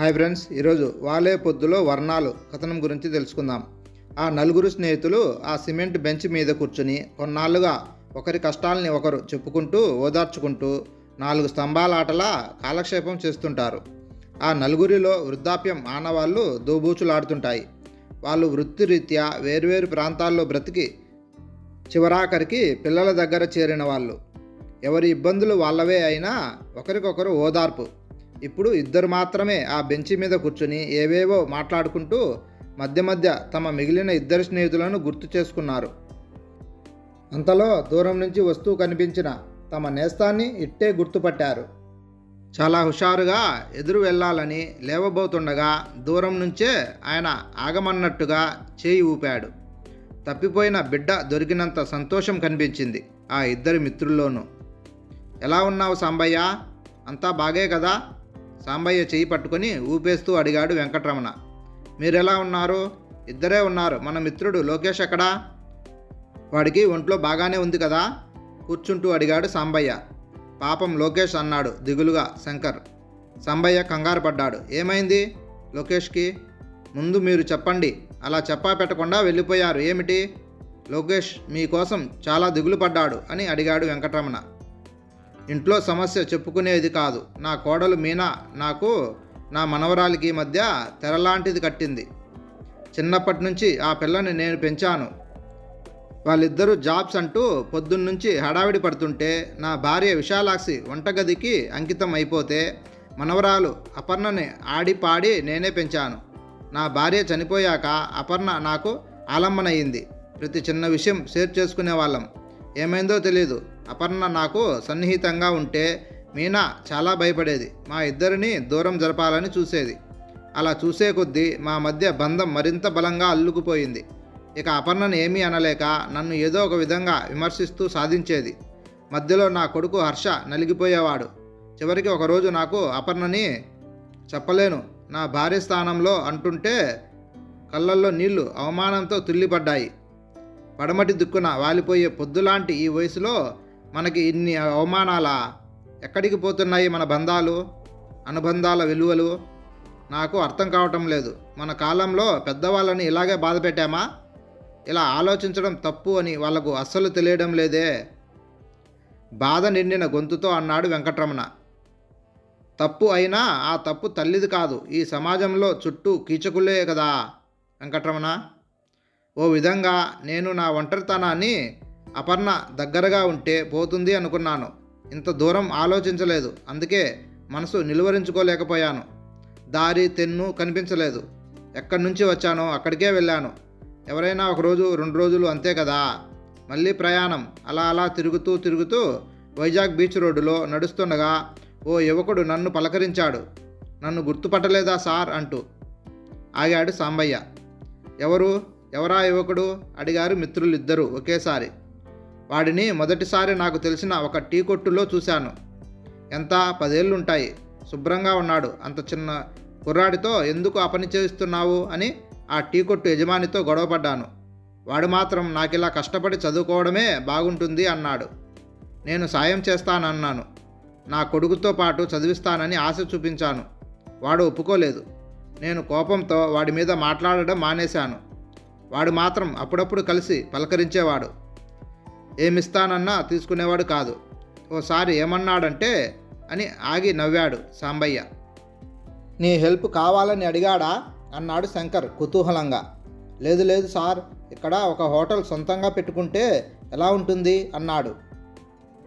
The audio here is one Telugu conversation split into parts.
హాయ్ ఫ్రెండ్స్ ఈరోజు వాలే పొద్దులో వర్ణాలు కథనం గురించి తెలుసుకుందాం. ఆ నలుగురు స్నేహితులు ఆ సిమెంట్ బెంచ్ మీద కూర్చుని కొన్నాళ్ళుగా ఒకరి కష్టాలని ఒకరు చెప్పుకుంటూ ఓదార్చుకుంటూ నాలుగు స్తంభాల ఆటలా కాలక్షేపం చేస్తుంటారు. ఆ నలుగురిలో వృద్ధాప్యం ఆనవాళ్ళు దోబూచులాడుతుంటాయి. వాళ్ళు వృత్తిరీత్యా వేర్వేరు ప్రాంతాల్లో బ్రతికి చివరాఖరికి పిల్లల దగ్గర చేరిన వాళ్ళు. ఎవరి ఇబ్బందులు వాళ్ళవే అయినా ఒకరికొకరు ఓదార్పు. ఇప్పుడు ఇద్దరు మాత్రమే ఆ బెంచి మీద కూర్చుని ఏవేవో మాట్లాడుకుంటూ మధ్య మధ్య తమ మిగిలిన ఇద్దరు స్నేహితులను గుర్తు చేసుకున్నారు. అంతలో దూరం నుంచి వస్తూ కనిపించిన తమ నేస్తాన్ని ఇట్టే గుర్తుపట్టారు. చాలా హుషారుగా ఎదురు వెళ్ళాలని లేవబోతుండగా దూరం నుంచే ఆయన ఆగమన్నట్టుగా చేయి ఊపాడు. తప్పిపోయిన బిడ్డ దొరికినంత సంతోషం కనిపించింది ఆ ఇద్దరి మిత్రుల్లోనూ. ఎలా ఉన్నావు సాంబయ్య? అంతా బాగే కదా? సాంబయ్య చేయి పట్టుకొని ఊపేస్తూ అడిగాడు వెంకటరమణ. మీరెలా ఉన్నారు? ఇద్దరే ఉన్నారు. మన మిత్రుడు లోకేష్ ఎక్కడా? వాడికి ఒంట్లో బాగానే ఉంది కదా? కూర్చుంటూ అడిగాడు సాంబయ్య. పాపం లోకేష్ అన్నాడు దిగులుగా శంకర్. సాంబయ్య కంగారు పడ్డాడు. ఏమైంది లోకేష్కి? ముందు మీరు చెప్పండి. అలా చెప్పా పెట్టకుండా వెళ్ళిపోయారు. ఏమిటి? లోకేష్ మీకోసం చాలా దిగులు పడ్డాడు అని అడిగాడు వెంకటరమణ. ఇంట్లో సమస్య చెప్పుకునేది కాదు. నా కోడలు మీనా నాకు నా మనవరాలికి మధ్య తెరలాంటిది కట్టింది. చిన్నప్పటి నుంచి ఆ పిల్లని నేను పెంచాను. వాళ్ళిద్దరూ జాబ్స్ అంటూ పొద్దున్నుంచి హడావిడి పడుతుంటే నా భార్య విశాలాక్షి వంటగదికి అంకితం అయిపోతే మనవరాలు అపర్ణని ఆడి పాడి నేనే పెంచాను. నా భార్య చనిపోయాక అపర్ణ నాకు ఆలంబనయ్యింది ప్రతి చిన్న విషయం షేర్ చేసుకునే వాళ్ళం ఏమైందో తెలియదు అపర్ణ నాకు సన్నిహితంగా ఉంటే మీనా చాలా భయపడేది. మా ఇద్దరిని దూరం జరపాలని చూసేది. అలా చూసే కొద్దీ మా మధ్య బంధం మరింత బలంగా అల్లుకుపోయింది. ఇక అపర్ణను ఏమీ అనలేక నన్ను ఏదో ఒక విధంగా విమర్శిస్తూ సాధించేది. మధ్యలో నా కొడుకు హర్ష నలిగిపోయేవాడు. చివరికి ఒకరోజు నాకు అపర్ణని చెప్పలేను. నా భార్య స్థానంలో అంటుంటే కళ్ళల్లో నీళ్ళు అవమానంతో తుల్లిపడ్డాయి. పడమటి దిక్కున వాలిపోయే పొద్దులాంటి ఈ వయసులో మనకి ఇన్ని అవమానాలా? ఎక్కడికి పోతున్నాయి మన బంధాలు? అనుబంధాల విలువలు? నాకు అర్థం కావటం లేదు. మన కాలంలో పెద్దవాళ్ళని ఇలాగే బాధ పెట్టామా? ఇలా ఆలోచించడం తప్పు అని వాళ్ళకు అస్సలు తెలియడం లేదే. బాధ నిండిన గొంతుతో అన్నాడు వెంకటరమణ. తప్పు అయినా ఆ తప్పు తల్లిది కాదు. ఈ సమాజంలో చుట్టూ కీచకులే కదా? వెంకటరమణ. ఓ విధంగా నేను నా ఒంటరితనాన్ని అపర్ణ దగ్గరగా ఉంటే పోతుంది అనుకున్నాను. ఇంత దూరం ఆలోచించలేదు. అందుకే మనసు నిలువరించుకోలేకపోయాను. దారి తెన్ను కనిపించలేదు. ఎక్కడి నుంచి వచ్చానో అక్కడికే వెళ్ళాను. ఎవరైనా ఒక రోజు రెండు రోజులు అంతే కదా. మళ్ళీ ప్రయాణం. అలా అలా తిరుగుతూ తిరుగుతూ వైజాగ్ బీచ్ రోడ్డులో నడుస్తుండగా ఓ యువకుడు నన్ను పలకరించాడు. నన్ను గుర్తుపట్టలేదా సార్? అంటూ ఆగాడు సాంబయ్య. ఎవరు? ఎవరా యువకుడు? అడిగారు మిత్రులిద్దరూ ఒకేసారి. వాడిని మొదటిసారి నాకు తెలిసిన ఒక టీ కొట్టులో చూశాను. ఎంత? పదేళ్ళుంటాయి. శుభ్రంగా ఉన్నాడు. అంత చిన్న కుర్రాడితో ఎందుకు ఆ పని చేస్తున్నావు? అని ఆ టీ కొట్టు యజమానితో గొడవపడ్డాను. వాడు మాత్రం నాకిలా కష్టపడి చదువుకోవడమే బాగుంటుంది అన్నాడు. నేను సాయం చేస్తానన్నాను. నా కొడుకుతో పాటు చదివిస్తానని ఆశ చూపించాను. వాడు ఒప్పుకోలేదు. నేను కోపంతో వాడి మీద మాట్లాడడం మానేశాను. వాడు మాత్రం అప్పుడప్పుడు కలిసి పలకరించేవాడు. ఏమిస్తానన్నా తీసుకునేవాడు కాదు. ఓసారి ఏమన్నాడంటే అని ఆగి నవ్వాడు సాంబయ్య. నీ హెల్ప్ కావాలని అడిగాడా? అన్నాడు శంకర్ కుతూహలంగా. లేదు లేదు సార్ ఇక్కడ ఒక హోటల్ సొంతంగా పెట్టుకుంటే ఎలా ఉంటుంది? అన్నాడు.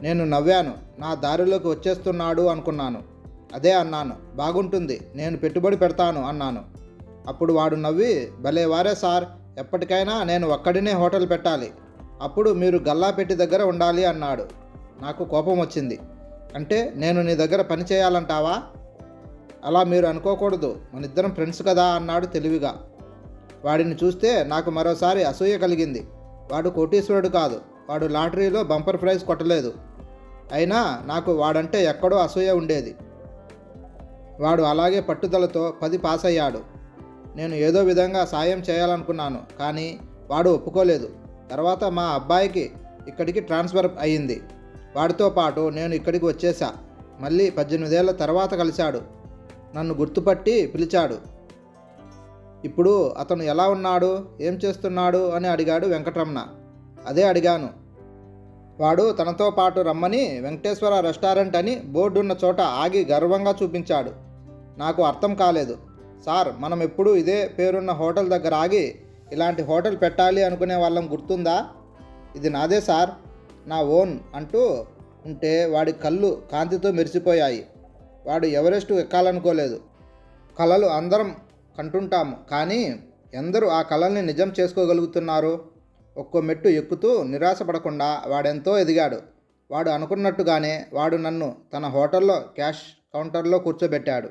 నేను నవ్వాను. నా దారిలోకి వచ్చేస్తున్నాడు అనుకున్నాను. అదే అన్నాను. బాగుంటుంది. నేను పెట్టుబడి పెడతాను అన్నాను. అప్పుడు వాడు నవ్వి భలే వారే సార్. ఎప్పటికైనా నేను ఒక్కడినే హోటల్ పెట్టాలి. అప్పుడు మీరు గల్లాపెట్టి దగ్గర ఉండాలి అన్నాడు. నాకు కోపం వచ్చింది. అంటే నేను నీ దగ్గర పని చేయాలంటావా? అలా మీరు అనుకోకూడదు. మన ఇద్దరం ఫ్రెండ్స్ కదా అన్నాడు తెలివిగా. వాడిని చూస్తే నాకు మరోసారి అసూయ కలిగింది. వాడు కోటీశ్వరుడు కాదు. వాడు లాటరీలో బంపర్ ప్రైజ్ కొట్టలేదు. అయినా నాకు వాడంటే ఎక్కడో అసూయ ఉండేది. వాడు అలాగే పట్టుదలతో పది పాస్ అయ్యాడు నేను ఏదో విధంగా సాయం చేయాలనుకున్నాను. కానీ వాడు ఒప్పుకోలేదు. తర్వాత మా అబ్బాయికి ఇక్కడికి ట్రాన్స్ఫర్ అయ్యింది. వాడితో పాటు నేను ఇక్కడికి వచ్చేసా. మళ్ళీ పద్దెనిమిదేళ్ళ తర్వాత కలిశాడు. నన్ను గుర్తుపట్టి పిలిచాడు. ఇప్పుడు అతను ఎలా ఉన్నాడు? ఏం చేస్తున్నాడు? అని అడిగాడు వెంకటరమణ. అదే అడిగాను. వాడు తనతో పాటు రమ్మని వెంకటేశ్వర రెస్టారెంట్ అని బోర్డు ఉన్న చోట ఆగి గర్వంగా చూపించాడు. నాకు అర్థం కాలేదు. సార్ మనం ఎప్పుడూ ఇదే పేరున్న హోటల్ దగ్గర ఆగి ఇలాంటి హోటల్ పెట్టాలి అనుకునే వాళ్ళం గుర్తుందా? ఇది నాదే సార్. నా ఓన్ అంటూ ఉంటే వాడి కళ్ళు కాంతితో మెరిసిపోయాయి. వాడు ఎవరెస్ట్ ఎక్కాలనుకోలేదు. కళలు అందరం కంటుంటాము కానీ ఎందరూ ఆ కళల్ని నిజం చేసుకోగలుగుతున్నారు? ఒక్కో మెట్టు ఎక్కుతూ నిరాశపడకుండా వాడెంతో ఎదిగాడు. వాడు అనుకున్నట్టుగానే వాడు నన్ను తన హోటల్లో క్యాష్ కౌంటర్లో కూర్చోబెట్టాడు.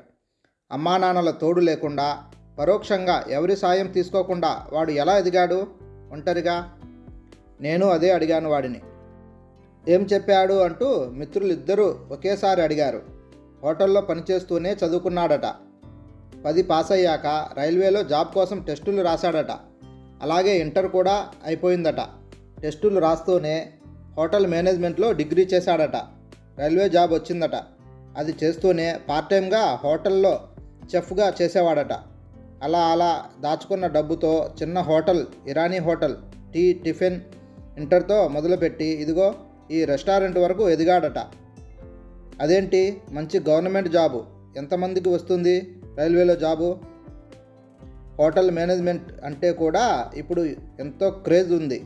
అమ్మా నాన్నల తోడు లేకుండా పరోక్షంగా ఎవరి సాయం తీసుకోకుండా వాడు ఎలా ఎదిగాడు? ఒంటరిగా? నేను అదే అడిగాను వాడిని. ఏం చెప్పాడు అంటూ మిత్రులిద్దరూ ఒకేసారి అడిగారు. హోటల్లో పనిచేస్తూనే చదువుకున్నాడట. పది పాస్ అయ్యాక రైల్వేలో జాబ్ కోసం టెస్టులు రాశాడట. అలాగే ఇంటర్ కూడా అయిపోయిందట. టెస్టులు రాస్తూనే హోటల్ మేనేజ్మెంట్లో డిగ్రీ చేశాడట. రైల్వే జాబ్ వచ్చిందట. అది చేస్తూనే పార్ట్ టైంగా హోటల్లో చెఫ్గా చేసేవాడట. అలా అలా దాచుకున్న డబ్బుతో చిన్న hotel Irani hotel tea tiffin ఇంటర్తో మొదలుపెట్టి ఇదిగో ఈ రెస్టారెంట్ వరకు ఎదిగాడట. అదేంటి? మంచి గవర్నమెంట్ జాబు. ఎంతమందికి వస్తుంది రైల్వేలో జాబు? హోటల్ మేనేజ్మెంట్ అంటే కూడా ఇప్పుడు ఎంతో క్రేజ్ ఉంది.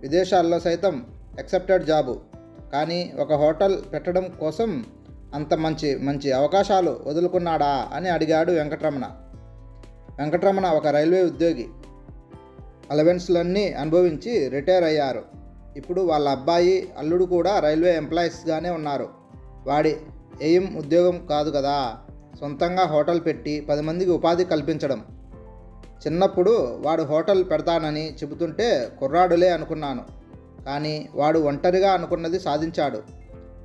విదేశాల్లో సైతం ఎక్సెప్టెడ్ జాబు. కానీ ఒక హోటల్ పెట్టడం కోసం అంత మంచి మంచి అవకాశాలు వదులుకున్నాడా అని అడిగాడు వెంకటరమణ. వెంకటరమణ ఒక రైల్వే ఉద్యోగి. అలవెన్స్లన్నీ అనుభవించి రిటైర్ అయ్యారు. ఇప్పుడు వాళ్ళ అబ్బాయి అల్లుడు కూడా రైల్వే ఎంప్లాయీస్గానే ఉన్నారు. వాడి ఎయిమ్ ఉద్యోగం కాదు కదా. సొంతంగా హోటల్ పెట్టి పది మందికి ఉపాధి కల్పించడం. చిన్నప్పుడు వాడు హోటల్ పెడతానని చెబుతుంటే కుర్రాడులే అనుకున్నాను. కానీ వాడు ఒంటరిగా అనుకున్నది సాధించాడు.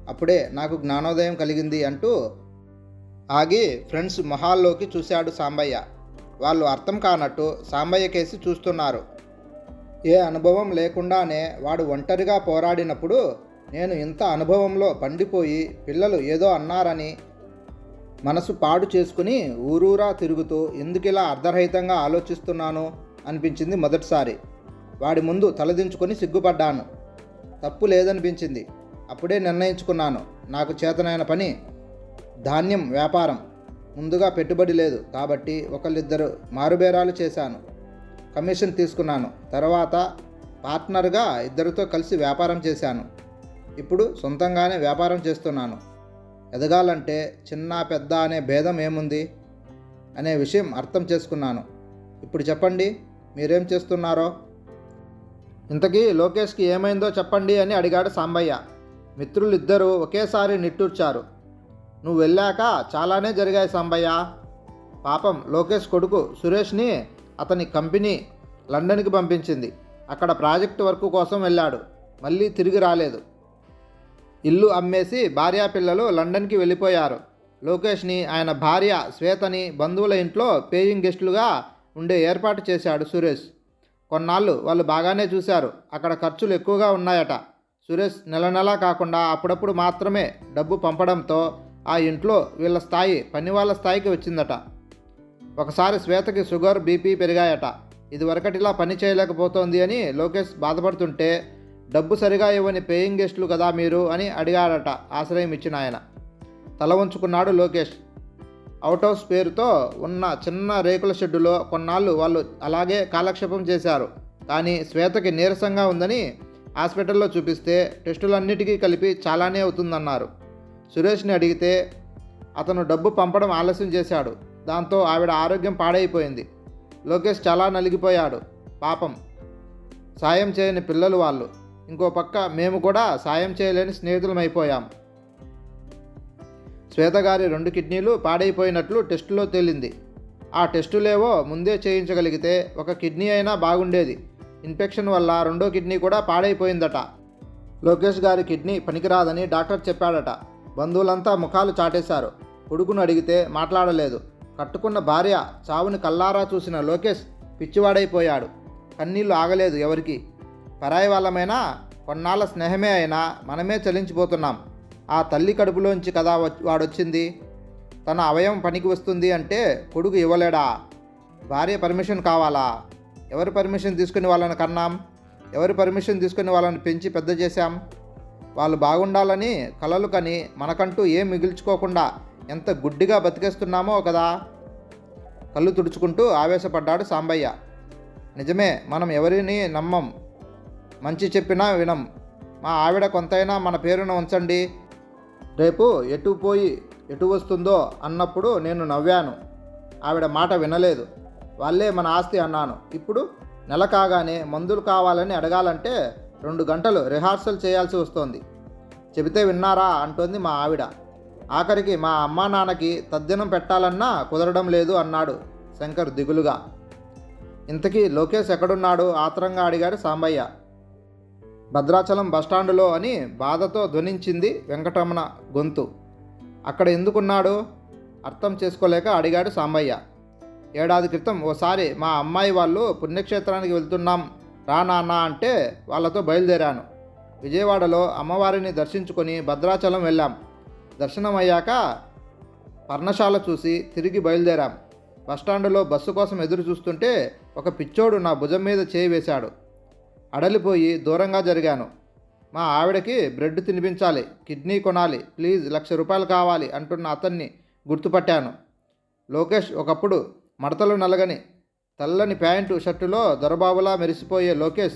అప్పుడే నాకు జ్ఞానోదయం కలిగింది అంటూ ఆగి ఫ్రెండ్స్ మొహాల్లోకి చూశాడు సాంబయ్య. వాళ్ళు అర్థం కానట్టు సాంబయ్య కేసి చూస్తున్నారు. ఏ అనుభవం లేకుండానే వాడు ఒంటరిగా పోరాడినప్పుడు నేను ఇంత అనుభవంలో పండిపోయి పిల్లలు ఏదో అన్నారని మనసు పాడు చేసుకుని ఊరూరా తిరుగుతూ ఎందుకిలా అర్ధరహితంగా ఆలోచిస్తున్నాను అనిపించింది మొదటిసారి. వాడి ముందు తలదించుకొని సిగ్గుపడ్డాను. తప్పు లేదనిపించింది. అప్పుడే నిర్ణయించుకున్నాను. నాకు చేతనైన పని ధాన్యం వ్యాపారం ముందుగా పెట్టుబడి లేదు. కాబట్టి ఒకళ్ళిద్దరు మారుబేరాలు చేశాను. కమిషన్ తీసుకున్నాను. తర్వాత పార్ట్నర్గా ఇద్దరితో కలిసి వ్యాపారం చేశాను. ఇప్పుడు సొంతంగానే వ్యాపారం చేస్తున్నాను. ఎదగాలంటే చిన్న పెద్ద అనే భేదం ఏముంది? అనే విషయం అర్థం చేసుకున్నాను. ఇప్పుడు చెప్పండి మీరేం చేస్తున్నారో? ఇంతకీ లోకేష్కి ఏమైందో చెప్పండి అని అడిగాడు సాంబయ్య. మిత్రులిద్దరూ ఒకేసారి నిట్టూర్చారు. నువ్వు వెళ్ళాక చాలానే జరిగాయి సాంబయ్య. పాపం లోకేష్ కొడుకు సురేష్ని అతని కంపెనీ లండన్కి పంపించింది. అక్కడ ప్రాజెక్ట్ వర్క్ కోసం వెళ్ళాడు. మళ్ళీ తిరిగి రాలేదు. ఇల్లు అమ్మేసి భార్యా పిల్లలు లండన్కి వెళ్ళిపోయారు. లోకేష్ని ఆయన భార్య శ్వేతని బంధువుల ఇంట్లో పేయింగ్ గెస్టులుగా ఉండే ఏర్పాటు చేశాడు సురేష్. కొన్నాళ్ళు వాళ్ళు బాగానే చూశారు. అక్కడ ఖర్చులు ఎక్కువగా ఉన్నాయట. సురేష్ నెల నెలా కాకుండా అప్పుడప్పుడు మాత్రమే డబ్బు పంపడంతో ఆ ఇంట్లో వీళ్ళ స్థాయి పని వాళ్ళ స్థాయికి వచ్చిందట. ఒకసారి శ్వేతకి షుగర్ బీపీ పెరిగాయట. ఇదివరకటిలా పని చేయలేకపోతోంది అని లోకేష్ బాధపడుతుంటే డబ్బు సరిగా ఇవ్వని పేయింగ్ గెస్టులు కదా మీరు? అని అడిగాడట ఆశ్రయం ఇచ్చిన ఆయన. తల ఉంచుకున్నాడు లోకేష్. అవుట్ హౌస్ పేరుతో ఉన్న చిన్న రేకుల షెడ్డులో కొన్నాళ్ళు వాళ్ళు అలాగే కాలక్షేపం చేశారు. కానీ శ్వేతకి నీరసంగా ఉందని హాస్పిటల్లో చూపిస్తే టెస్టులన్నిటికీ కలిపి చాలానే అవుతుందన్నారు. సురేష్ని అడిగితే అతను డబ్బు పంపడం ఆలస్యం చేశాడు. దాంతో ఆవిడ ఆరోగ్యం పాడైపోయింది. లోకేష్ చాలా నలిగిపోయాడు. పాపం. సాయం చేయని పిల్లలు వాళ్ళు. ఇంకో పక్క మేము కూడా సాయం చేయలేని స్నేహితులమైపోయాం. శ్వేతగారి రెండు కిడ్నీలు పాడైపోయినట్లు టెస్టులో తేలింది. ఆ టెస్టులేవో ముందే చేయించగలిగితే ఒక కిడ్నీ అయినా బాగుండేది. ఇన్ఫెక్షన్ వల్ల రెండో కిడ్నీ కూడా పాడైపోయిందట. లోకేష్ గారి కిడ్నీ పనికిరాదని డాక్టర్ చెప్పాడట. బంధువులంతా ముఖాలు చాటేశారు. కొడుకును అడిగితే మాట్లాడలేదు. కట్టుకున్న భార్య చావుని కల్లారా చూసిన లోకేష్ పిచ్చివాడైపోయాడు. కన్నీళ్ళు ఆగలేదు ఎవరికి. పరాయి వాళ్ళమైనా కొన్నాళ్ళ స్నేహమే అయినా మనమే చలించిపోతున్నాం. ఆ తల్లి కడుపులోంచి కదా వాడొచ్చింది? తన అవయవం పనికి వస్తుంది అంటే కొడుకు ఇవ్వలేడా? భార్య పర్మిషన్ కావాలా? ఎవరి పర్మిషన్ తీసుకుని వాళ్ళని కన్నాం? ఎవరి పర్మిషన్ తీసుకుని వాళ్ళని పెంచి పెద్ద చేశాం? వాళ్ళు బాగుండాలని కలలు కని మనకంటూ ఏం మిగిల్చుకోకుండా ఎంత గుడ్డిగా బతికేస్తున్నామో కదా? కళ్ళు తుడుచుకుంటూ ఆవేశపడ్డాడు సాంబయ్య. నిజమే మనం ఎవరిని నమ్మం? మంచి చెప్పినా వినం. మా ఆవిడ కొంతైనా మన పేరున ఉంచండి. రేపు ఎటు పోయి ఎటు వస్తుందో అన్నప్పుడు నేను నవ్వాను. ఆవిడ మాట వినలేదు. వాళ్ళే మన ఆస్తి అన్నాను. ఇప్పుడు నెల కాగానే మందులు కావాలని అడగాలంటే రెండు గంటలు రిహార్సల్ చేయాల్సి వస్తోంది. చెబితే విన్నారా? అంటోంది మా ఆవిడ. ఆఖరికి మా అమ్మా నాన్నకి తద్దినం పెట్టాలన్నా కుదరడం లేదు అన్నాడు శంకర్ దిగులుగా. ఇంతకీ లోకేష్ ఎక్కడున్నాడు? ఆత్రంగా అడిగాడు సాంబయ్య. భద్రాచలం బస్టాండులో అని బాధతో ధ్వనించింది వెంకటరమణ గొంతు. అక్కడ ఎందుకున్నాడు? అర్థం చేసుకోలేక అడిగాడు సాంబయ్య. ఏడాది క్రితం ఓసారి మా అమ్మాయి వాళ్ళు పుణ్యక్షేత్రానికి వెళ్తున్నాం. రా అంటే వాళ్ళతో బయలుదేరాను. విజయవాడలో అమ్మవారిని దర్శించుకొని భద్రాచలం వెళ్ళాం. దర్శనం అయ్యాక పర్ణశాల చూసి తిరిగి బయలుదేరాం. బస్టాండులో బస్సు కోసం ఎదురు చూస్తుంటే ఒక పిచ్చోడు నా భుజం మీద చేయి వేశాడు. అడలిపోయి దూరంగా జరిగాను. మా ఆవిడకి బ్రెడ్ తినిపించాలి కిడ్నీ కొనాలి ప్లీజ్ లక్ష రూపాయలు కావాలి అంటున్న అతన్ని గుర్తుపట్టాను. లోకేష్ ఒకప్పుడు మడతలు నలగని తెల్లని ప్యాంటు షర్టులో దొరబాబులా మెరిసిపోయే లోకేష్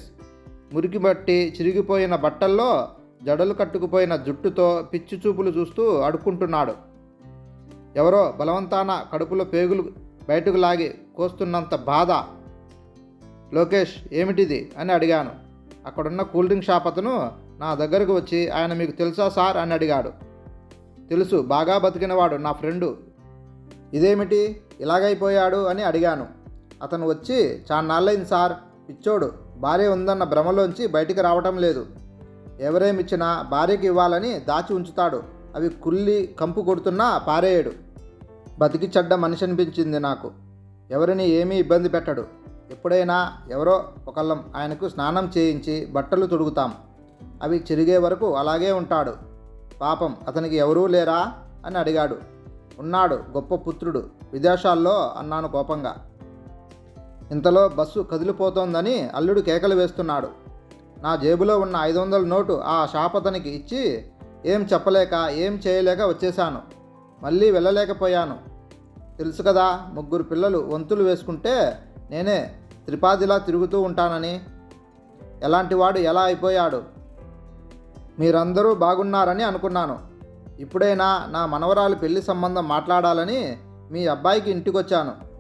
మురికిబట్టి చిరిగిపోయిన బట్టల్లో జడలు కట్టుకుపోయిన జుట్టుతో పిచ్చి చూపులు చూస్తూ అడుక్కుంటున్నాడు. ఎవరో బలవంతాన కడుపులో పేగులు బయటకు లాగి కోస్తున్నంత బాధ. లోకేష్ ఏమిటిది? అని అడిగాను. అక్కడున్న కూల్ డ్రింక్ షాప్ అతను నా దగ్గరకు వచ్చి ఆయన మీకు తెలుసా సార్? అని అడిగాడు. తెలుసు బాగా బతికినవాడు నా ఫ్రెండు. ఇదేమిటి? ఇలాగైపోయాడు అని అడిగాను. అతను వచ్చి చాన్నాళ్ళైంది సార్. పిచ్చోడు భార్య ఉందన్న భ్రమలోంచి బయటికి రావటం లేదు. ఎవరేమిచ్చినా భార్యకి ఇవ్వాలని దాచి ఉంచుతాడు. అవి కుల్లి కంపు కొడుతున్నా పారేయడు. బతికి చెడ్డ మనిషి అనిపించింది నాకు. ఎవరిని ఏమీ ఇబ్బంది పెట్టడు. ఎప్పుడైనా ఎవరో ఒకళ్ళం ఆయనకు స్నానం చేయించి బట్టలు తొడుగుతాం. అవి చిరిగే వరకు అలాగే ఉంటాడు. పాపం అతనికి ఎవరూ లేరా? అని అడిగాడు. ఉన్నాడు గొప్ప పుత్రుడు. విదేశాల్లో అన్నాను కోపంగా. ఇంతలో బస్సు కదిలిపోతోందని అల్లుడు కేకలు వేస్తున్నాడు. నా జేబులో ఉన్న ఐదు వందల నోటు ఆ షాపతనికి ఇచ్చి ఏం చెప్పలేక ఏం చేయలేక వచ్చేశాను. మళ్ళీ వెళ్ళలేకపోయాను. తెలుసు కదా ముగ్గురు పిల్లలు వంతులు వేసుకుంటే నేనే త్రిపాదిలా తిరుగుతూ ఉంటానని. ఎలాంటి వాడు ఎలా అయిపోయాడు? మీరందరూ బాగున్నారని అనుకున్నాను. ఇప్పుడైనా నా మనవరాలు పెళ్ళి సంబంధం మాట్లాడాలని మీ అబ్బాయికి ఇంటికొచ్చాను.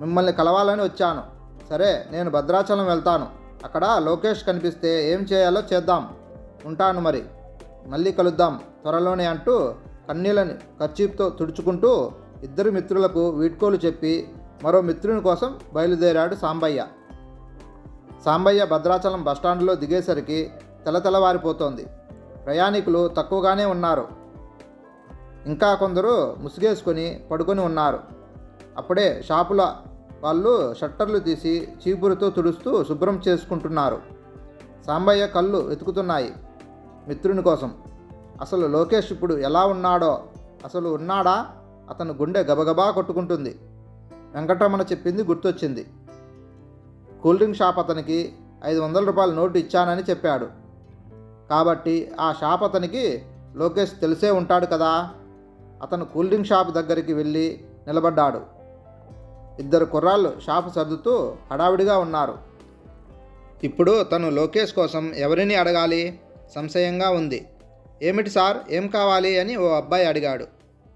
మిమ్మల్ని కలవాలని వచ్చాను. సరే నేను భద్రాచలం వెళ్తాను. అక్కడ లోకేష్ కనిపిస్తే ఏం చేయాలో చేద్దాం. ఉంటాను మరి. మళ్ళీ కలుద్దాం. త్వరలోనే అంటూ కన్నీళ్ళని కర్చీప్తో తుడుచుకుంటూ ఇద్దరు మిత్రులకు వీడ్కోలు చెప్పి మరో మిత్రుని కోసం బయలుదేరాడు సాంబయ్య. సాంబయ్య భద్రాచలం బస్టాండ్లో దిగేసరికి తెలతెలవారిపోతోంది ప్రయాణికులు తక్కువగానే ఉన్నారు. ఇంకా కొందరు ముసుగేసుకొని పడుకొని ఉన్నారు. అప్పుడే షాపుల వాళ్ళు షట్టర్లు తీసి చీపురుతో తుడుస్తూ శుభ్రం చేసుకుంటున్నారు. సాంబయ్య కళ్ళు వెతుకుతున్నాయి మిత్రుని కోసం. అసలు లోకేష్ ఇప్పుడు ఎలా ఉన్నాడో? అసలు ఉన్నాడా? అతను గుండె గబగబా కొట్టుకుంటుంది. వెంకటరమణ చెప్పింది గుర్తొచ్చింది. కూల్ డ్రింక్ షాప్ అతనికి ఐదు వందల రూపాయల నోటు ఇచ్చానని చెప్పాడు. కాబట్టి ఆ షాప్ అతనికి లోకేష్ తెలిసే ఉంటాడు కదా? అతను కూల్ డ్రింక్ షాప్ దగ్గరికి వెళ్ళి నిలబడ్డాడు. ఇద్దరు కుర్రాళ్ళు షాపు సర్దుతూ హడావిడిగా ఉన్నారు. ఇప్పుడు తను లోకేష్ కోసం ఎవరిని అడగాలి? సంశయంగా ఉంది. ఏమిటి సార్? ఏం కావాలి? అని ఓ అబ్బాయి అడిగాడు.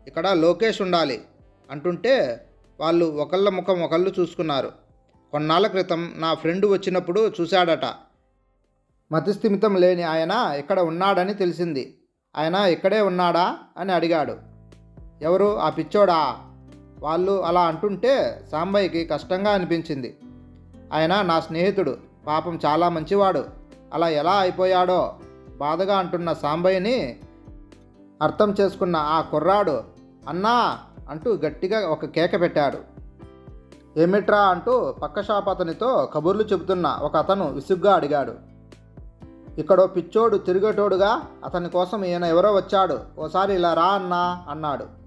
ఇక్కడ లోకేష్ ఉండాలి అంటుంటే వాళ్ళు ఒకళ్ళ ముఖం ఒకళ్ళు చూసుకున్నారు. కొన్నాళ్ళ క్రితం నా ఫ్రెండ్ వచ్చినప్పుడు చూశాడట. మతిస్థిమితం లేని ఆయన ఇక్కడ ఉన్నాడని తెలిసింది. ఆయన ఇక్కడే ఉన్నాడా? అని అడిగాడు. ఎవరు? ఆ పిచ్చోడా? వాళ్ళు అలా అంటుంటే సాంబయ్యకి కష్టంగా అనిపించింది. ఆయన నా స్నేహితుడు పాపం చాలా మంచివాడు. అలా ఎలా అయిపోయాడో? బాధగా అంటున్న సాంబయ్యని అర్థం చేసుకున్న ఆ కుర్రాడు అన్నా అంటూ గట్టిగా ఒక కేక పెట్టాడు. ఏమిట్రా? అంటూ పక్క షాప్ అతనితో కబుర్లు చెబుతున్న ఒక అతను విసుగ్గా అడిగాడు. ఇక్కడో పిచ్చోడు తిరిగేటోడుగా అతని కోసం ఈయన ఎవరో వచ్చాడు. ఓసారి ఇలా రా అన్నా అన్నాడు.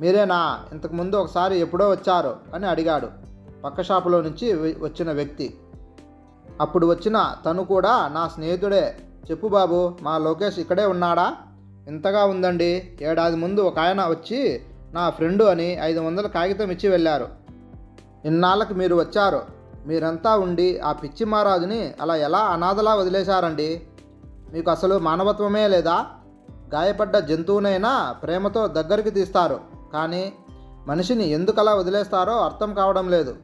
మీరేనా? ఇంతకుముందు ఒకసారి ఎప్పుడో వచ్చారు అని అడిగాడు. పక్క షాపులో నుంచి వచ్చిన వ్యక్తి. అప్పుడు వచ్చిన తను కూడా నా స్నేహితుడే. చెప్పు బాబు మా లోకేష్ ఇక్కడే ఉన్నాడా? ఇంతగా ఉందండి. ఏడాది ముందు ఒక ఆయన వచ్చి నా ఫ్రెండు అని ఐదు వందల కాగితం ఇచ్చి వెళ్ళారు. ఇన్నాళ్ళకి మీరు వచ్చారు. మీరంతా ఉండి ఆ పిచ్చి మహారాజుని అలా ఎలా అనాథలా వదిలేశారండి? మీకు అసలు మానవత్వమే లేదా? గాయపడ్డ జంతువునైనా ప్రేమతో దగ్గరికి తీస్తారు. కానీ మనిషిని ఎందుకలా వదిలేస్తారో అర్థం కావడం లేదు.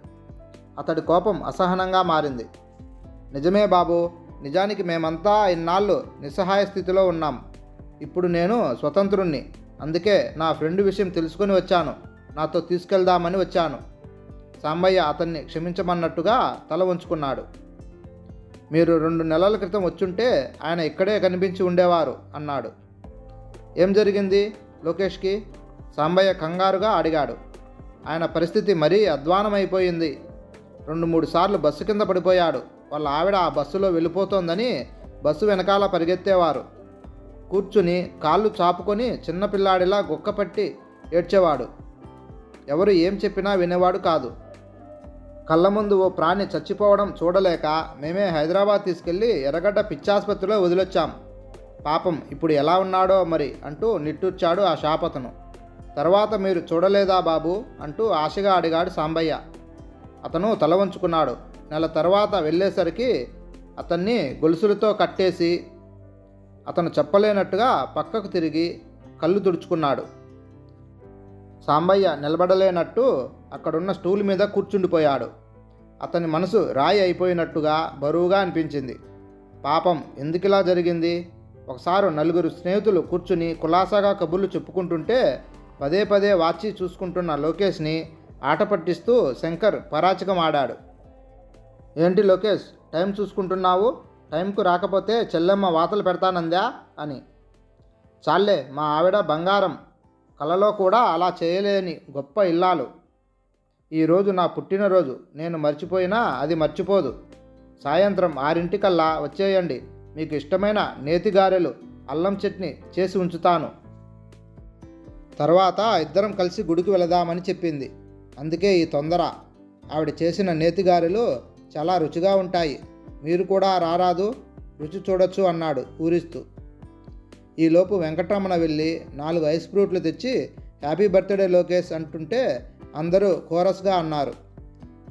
అతడి కోపం అసహనంగా మారింది. నిజమే బాబు నిజానికి మేమంతా ఇన్నాళ్ళు నిస్సహాయ స్థితిలో ఉన్నాం. ఇప్పుడు నేను స్వతంత్రుణ్ణి. అందుకే నా ఫ్రెండ్ విషయం తెలుసుకొని వచ్చాను. నాతో తీసుకెళ్దామని వచ్చాను. సాంబయ్య అతన్ని క్షమించమన్నట్టుగా తల ఉంచుకున్నాడు మీరు రెండు నెలల క్రితం వచ్చుంటే ఆయన ఇక్కడే కనిపించి ఉండేవారు అన్నాడు. ఏం జరిగింది లోకేష్కి? సాంబయ్య కంగారుగా అడిగాడు. ఆయన పరిస్థితి మరీ అధ్వానమైపోయింది. రెండు మూడు సార్లు బస్సు కింద పడిపోయాడు. వాళ్ళ ఆవిడ ఆ బస్సులో వెళ్ళిపోతోందని బస్సు వెనకాల పరిగెత్తేవారు. కూర్చుని కాళ్ళు చాపుకొని చిన్నపిల్లాడిలా గుక్కపట్టి ఏడ్చేవాడు. ఎవరు ఏం చెప్పినా వినేవాడు కాదు. కళ్ళ ముందు ఓ ప్రాణి చచ్చిపోవడం చూడలేక మేమే హైదరాబాద్ తీసుకెళ్ళి ఎర్రగడ్డ పిచ్చాసుపత్రిలో వదిలొచ్చాం. పాపం ఇప్పుడు ఎలా ఉన్నాడో మరి అంటూ నిట్టూర్చాడు ఆ షాపతను తర్వాత మీరు చూడలేదా బాబు? అంటూ ఆశగా అడిగాడు సాంబయ్య. అతను తల వంచుకున్నాడు. నెల తర్వాత వెళ్ళేసరికి అతన్ని గొలుసులతో కట్టేసి అతను చెప్పలేనట్టుగా పక్కకు తిరిగి కళ్ళు తుడుచుకున్నాడు. సాంబయ్య నిలబడలేనట్టు అక్కడున్న స్టూల్ మీద కూర్చుండిపోయాడు. అతని మనసు రాయి అయిపోయినట్టుగా బరువుగా అనిపించింది. పాపం ఎందుకిలా జరిగింది? ఒకసారి నలుగురు స్నేహితులు కూర్చుని కులాసాగా కబుర్లు చెప్పుకుంటుంటే పదే పదే వాచి చూసుకుంటున్న లోకేష్ని ఆట పట్టిస్తూ శంకర్ పరాచకం ఆడాడు ఏంటి లోకేష్ టైం చూసుకుంటున్నావు? టైంకు రాకపోతే చెల్లెమ్మ వాతలు పెడతానందా? అని. చాలే మా ఆవిడ బంగారం. కలలో కూడా అలా చేయలేని గొప్ప ఇల్లాలు. ఈరోజు నా పుట్టినరోజు. నేను మర్చిపోయినా అది మర్చిపోదు. సాయంత్రం ఆరింటికల్లా వచ్చేయండి. మీకు ఇష్టమైన నేతిగారెలు అల్లం చట్నీ చేసి ఉంచుతాను. తర్వాత ఇద్దరం కలిసి గుడికి వెళదామని చెప్పింది. అందుకే ఈ తొందర. ఆవిడ చేసిన నేతిగారెలు చాలా రుచిగా ఉంటాయి. మీరు కూడా రారాదు రుచి చూడొచ్చు అన్నాడు ఊరిస్తూ. ఈలోపు వెంకటరమణ వెళ్ళి నాలుగు ఐస్ ఫ్రూట్లు తెచ్చి హ్యాపీ బర్త్డే లోకేష్ అంటుంటే అందరూ కోరస్గా అన్నారు.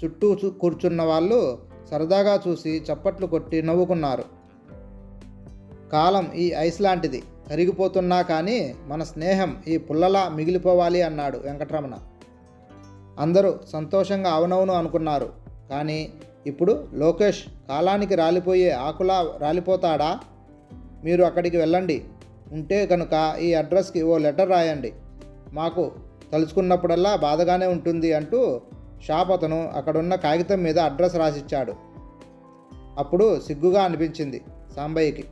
చుట్టూ కూర్చున్న వాళ్ళు సరదాగా చూసి చప్పట్లు కొట్టి నవ్వుకున్నారు. కాలం ఈ ఐస్ లాంటిది. కరిగిపోతున్నా కానీ మన స్నేహం ఈ పుల్లలా మిగిలిపోవాలి అన్నాడు వెంకటరమణ. అందరూ సంతోషంగా అవునవును అనుకున్నారు. కానీ ఇప్పుడు లోకేష్ కాలానికి రాలిపోయే ఆకులా రాలిపోతాడా? మీరు అక్కడికి వెళ్ళండి. ఉంటే కనుక ఈ అడ్రస్కి ఓ లెటర్ రాయండి. మాకు తలుచుకున్నప్పుడల్లా బాధగానే ఉంటుంది అంటూ షాప్ అతను అక్కడున్న కాగితం మీద అడ్రస్ రాసిచ్చాడు. అప్పుడు సిగ్గుగా అనిపించింది సాంబయ్యకి.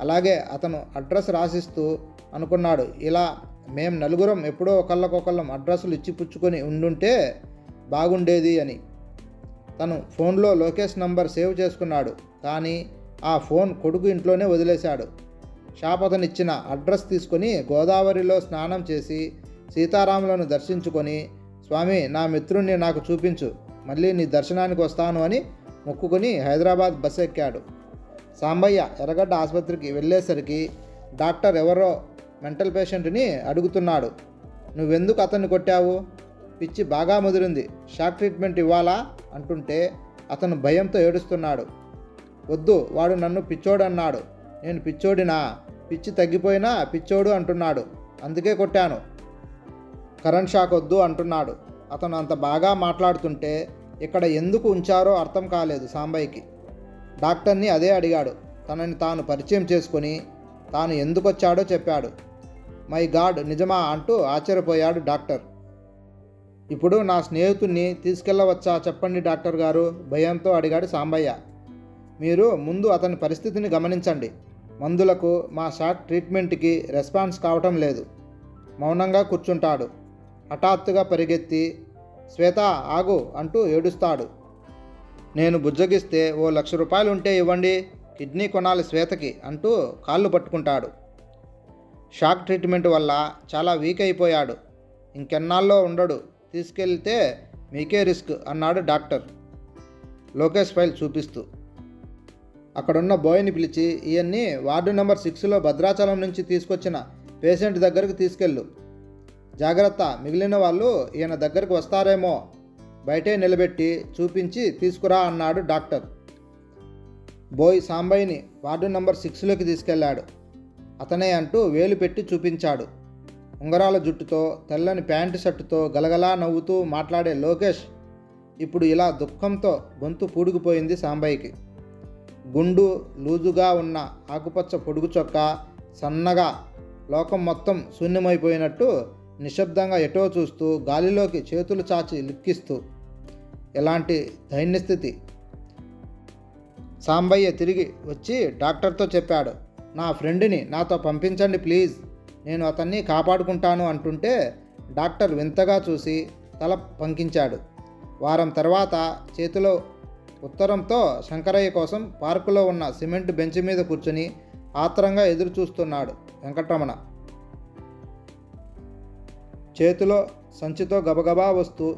అలాగే అతను అడ్రస్ రాసిస్తూ అనుకున్నాడు ఇలా మేం నలుగురం ఎప్పుడో ఒకళ్ళకొకళ్ళం అడ్రస్లు ఇచ్చి పుచ్చుకొని ఉండుంటే బాగుండేది అని. తను ఫోన్లో లోకేష్ నంబర్ సేవ్ చేసుకున్నాడు కానీ ఆ ఫోన్ కొడుకు ఇంట్లోనే వదిలేశాడు. షాప్ అతను ఇచ్చిన అడ్రస్ తీసుకొని గోదావరిలో స్నానం చేసి సీతారాములను దర్శించుకొని స్వామి నా మిత్రుణ్ణి నాకు చూపించు మళ్ళీ నీ దర్శనానికి వస్తాను అని మొక్కుకొని హైదరాబాద్ బస్ ఎక్కాడు. సాంబయ్య ఎర్రగడ్డ ఆసుపత్రికి వెళ్ళేసరికి డాక్టర్ ఎవరో మెంటల్ పేషెంట్ని అడుగుతున్నాడు. నువ్వెందుకు అతన్ని కొట్టావు? పిచ్చి బాగా ముదిరింది. షాక్ ట్రీట్మెంట్ ఇవ్వాలా? అంటుంటే అతను భయంతో ఏడుస్తున్నాడు. వద్దు వాడు నన్ను పిచ్చోడు అన్నాడు నేను పిచ్చోడినా? పిచ్చి తగ్గిపోయినా పిచ్చోడు అంటున్నాడు. అందుకే కొట్టాను. కరెంట్ షాక్ వద్దు అంటున్నాడు. అతను అంత బాగా మాట్లాడుతుంటే ఇక్కడ ఎందుకు ఉంచారో అర్థం కాలేదు సాంబయ్యకి. డాక్టర్ని అదే అడిగాడు. తనని తాను పరిచయం చేసుకొని తాను ఎందుకు వచ్చాడో చెప్పాడు. మై గాడ్ నిజమా అంటూ ఆశ్చర్యపోయాడు డాక్టర్. ఇప్పుడు నా స్నేహితుడిని తీసుకెళ్ళవచ్చా చెప్పండి డాక్టర్ గారు? భయంతో అడిగాడు సాంబయ్య. మీరు ముందు అతని పరిస్థితిని గమనించండి. మందులకు మా షాక్ ట్రీట్మెంట్కి రెస్పాన్స్ కావటం లేదు. మౌనంగా కూర్చుంటాడు. హఠాత్తుగా పరిగెత్తి శ్వేత ఆగు అంటూ ఏడుస్తాడు. నేను బుజ్జగిస్తే ఓ లక్ష రూపాయలు ఉంటే ఇవ్వండి కిడ్నీ కొనాలి శ్వేతకి అంటూ కాళ్ళు పట్టుకుంటాడు. షాక్ ట్రీట్మెంట్ వల్ల చాలా వీక్ అయిపోయాడు. ఇంకెన్నాళ్ళలో ఉండడు తీసుకెళ్తే మీకే రిస్క్ అన్నాడు డాక్టర్. లోకేష్ ఫైల్ చూపిస్తూ. అక్కడున్న బాయ్ని పిలిచి ఇవన్నీ వార్డు నెంబర్ సిక్స్లో భద్రాచలం నుంచి తీసుకొచ్చిన పేషెంట్ దగ్గరకు తీసుకెళ్ళు. జాగ్రత్త మిగిలిన వాళ్ళు ఈయన దగ్గరకు వస్తారేమో బయటే నిలబెట్టి చూపించి తీసుకురా అన్నాడు డాక్టర్. బోయ్ సాంబయ్యని వార్డు నంబర్ సిక్స్లోకి తీసుకెళ్ళాడు అతనే అంటూ వేలు పెట్టి చూపించాడు. ఉంగరాల జుట్టుతో తెల్లని ప్యాంటు షర్టుతో గలగలా నవ్వుతూ మాట్లాడే లోకేష్ ఇప్పుడు ఇలా దుఃఖంతో గొంతు పూడుకుపోయింది సాంబయ్యకి. గుండు లూజుగా ఉన్న ఆకుపచ్చ పొడుగు చొక్కా సన్నగా లోకం మొత్తం శూన్యమైపోయినట్టు నిశ్శబ్దంగా ఎటో చూస్తూ గాలిలోకి చేతులు చాచి లిక్కిస్తూ ఎలాంటి దైన్యస్థితి? సాంబయ్య తిరిగి వచ్చి డాక్టర్తో చెప్పాడు నా ఫ్రెండ్ని నాతో పంపించండి ప్లీజ్. నేను అతన్ని కాపాడుకుంటాను అంటుంటే డాక్టర్ వింతగా చూసి తల పంకించాడు. వారం తర్వాత చేతిలో ఉత్తరంతో శంకరయ్య కోసం పార్కులో ఉన్న సిమెంట్ బెంచ్ మీద కూర్చుని ఆత్రంగా ఎదురు చూస్తున్నాడు వెంకటరమణ. చేతిలో సంచితో గబగబా వస్తూ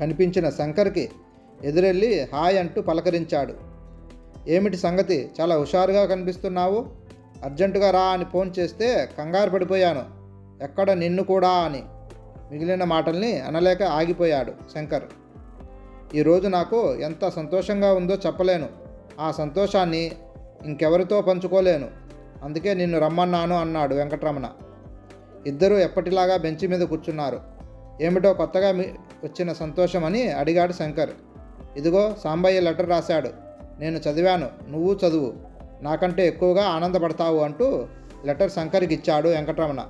కనిపించిన శంకర్కి ఎదురెళ్ళి హాయ్ అంటూ పలకరించాడు. ఏమిటి సంగతి? చాలా హుషారుగా కనిపిస్తున్నావు? అర్జెంటుగా రా అని ఫోన్ చేస్తే కంగారు పడిపోయాను. ఎక్కడ నిన్ను కూడా అని మిగిలిన మాటల్ని అనలేక ఆగిపోయాడు శంకర్. ఈరోజు నాకు ఎంత సంతోషంగా ఉందో చెప్పలేను. ఆ సంతోషాన్ని ఇంకెవరితో పంచుకోలేను. అందుకే నిన్ను రమ్మన్నాను అన్నాడు వెంకటరమణ. ఇద్దరూ ఎప్పటిలాగా బెంచి మీద కూర్చున్నారు. ఏమిటో కొత్తగా మీ వచ్చిన సంతోషం అని అడిగాడు శంకర్. ఇదిగో సాంబయ్య లెటర్ రాశాడు. నేను చదివాను. నువ్వు చదువు. నాకంటే ఎక్కువగా ఆనందపడతావు అంటూ లెటర్ శంకర్కి ఇచ్చాడు వెంకటరమణ.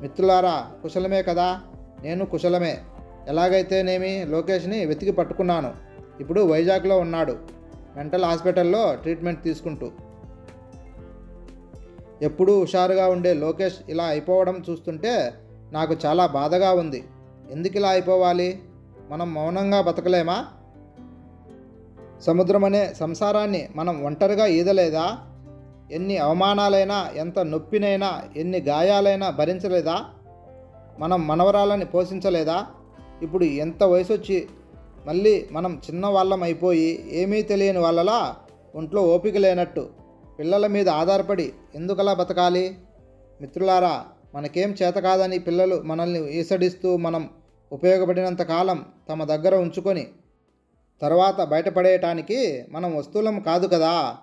మిత్రులారా కుశలమే కదా? నేను కుశలమే. ఎలాగైతేనేమి? లోకేష్ని వెతికి పట్టుకున్నాను. ఇప్పుడు వైజాగ్లో ఉన్నాడు. మెంటల్ హాస్పిటల్లో ట్రీట్మెంట్ తీసుకుంటూ. ఎప్పుడూ హుషారుగా ఉండే లోకేష్ ఇలా అయిపోవడం చూస్తుంటే నాకు చాలా బాధగా ఉంది. ఎందుకు ఇలా అయిపోవాలి? మనం మౌనంగా బతకలేమా? సముద్రం అనే సంసారాన్ని మనం ఒంటరిగా ఈదలేదా? ఎన్ని అవమానాలైనా ఎంత నొప్పినైనా ఎన్ని గాయాలైనా భరించలేదా? మనం మనవరాలని పోషించలేదా? ఇప్పుడు ఎంత వయసు వచ్చి మళ్ళీ మనం చిన్నవాళ్ళం అయిపోయి ఏమీ తెలియని వాళ్ళలా ఒంట్లో ఓపిక లేనట్టు పిల్లల మీద ఆధారపడి ఎందుకలా బతకాలి? మిత్రులారా మనకేం చేత కాదని పిల్లలు మనల్ని ఈసడిస్తూ మనం ఉపయోగపడినంత కాలం తమ దగ్గర ఉంచుకొని తర్వాత బయటపడేయటానికి మనం వస్తువులం కాదు కదా?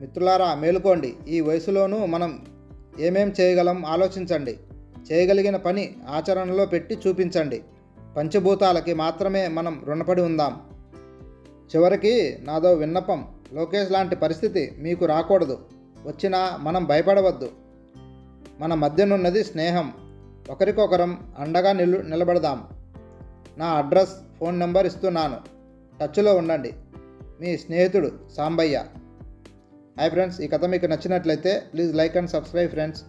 మిత్రులారా మేలుకోండి. ఈ వయసులోనూ మనం ఏమేం చేయగలం ఆలోచించండి. చేయగలిగిన పని ఆచరణలో పెట్టి చూపించండి. పంచభూతాలకి మాత్రమే మనం రుణపడి ఉందాం. చివరికి నాదో విన్నపం. లోకేష్ లాంటి పరిస్థితి మీకు రాకూడదు. వచ్చినా మనం భయపడవద్దు. మన మధ్యనున్నది స్నేహం. ఒకరికొకరం అండగా నిలు నిలబడదాం. నా అడ్రస్ ఫోన్ నెంబర్ ఇస్తున్నాను. టచ్లో ఉండండి. మీ స్నేహితుడు సాంబయ్య. హాయ్ ఫ్రెండ్స్ ఈ కథ మీకు నచ్చినట్లయితే please like and subscribe friends.